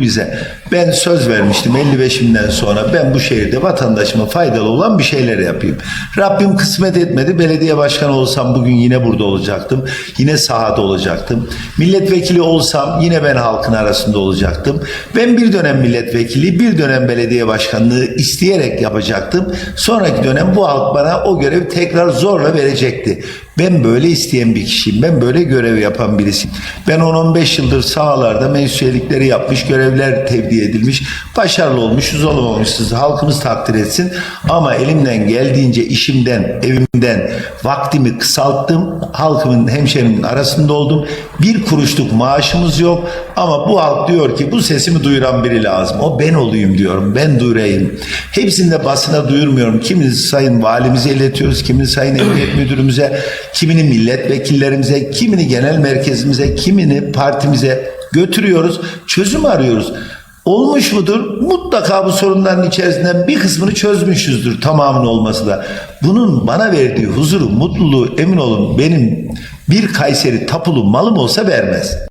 bize. Ben söz vermiştim 55'imden sonra ben bu şehirde vatandaşıma faydalı olan bir şeyler yapayım. Rabbim kısmet etmedi. Belediye başkanı olsam bugün yine burada olacaktım. Yine sahada olacaktım. Milletvekili olsam yine ben halkın arasında olacaktım. Ben bir dönem milletvekili, bir dönem belediye başkanlığı isteyerek yapacaktım. Sonraki dönem bu halk bana o görevi tekrar zorla verecekti. Ben böyle isteyen bir kişiyim. Ben böyle görev yapan birisiyim. Ben 10-15 yıldır sahalarda mensüyelikleri yapmış, görevler tevdi edilmiş. Başarılı olmuşuz, olamamışız. Halkımız takdir etsin. Ama elimden geldiğince işimden, evimden vaktimi kısalttım. Halkımın, hemşerimin arasında oldum. Bir kuruşluk maaşımız yok. Ama bu halk diyor ki bu sesimi duyuran biri lazım. O ben olayım diyorum. Ben duyurayım. Hepsini de basına duyurmuyorum. Kimini sayın valimize iletiyoruz, kimini sayın emniyet müdürümüze, kimini milletvekillerimize, kimini genel merkezimize, kimini partimize götürüyoruz. Çözüm arıyoruz. Olmuş mudur? Mutlaka bu sorunların içerisinden bir kısmını çözmüşüzdür. Tamamının olması da. Bunun bana verdiği huzuru, mutluluğu emin olun benim bir Kayseri tapulu malım olsa vermez.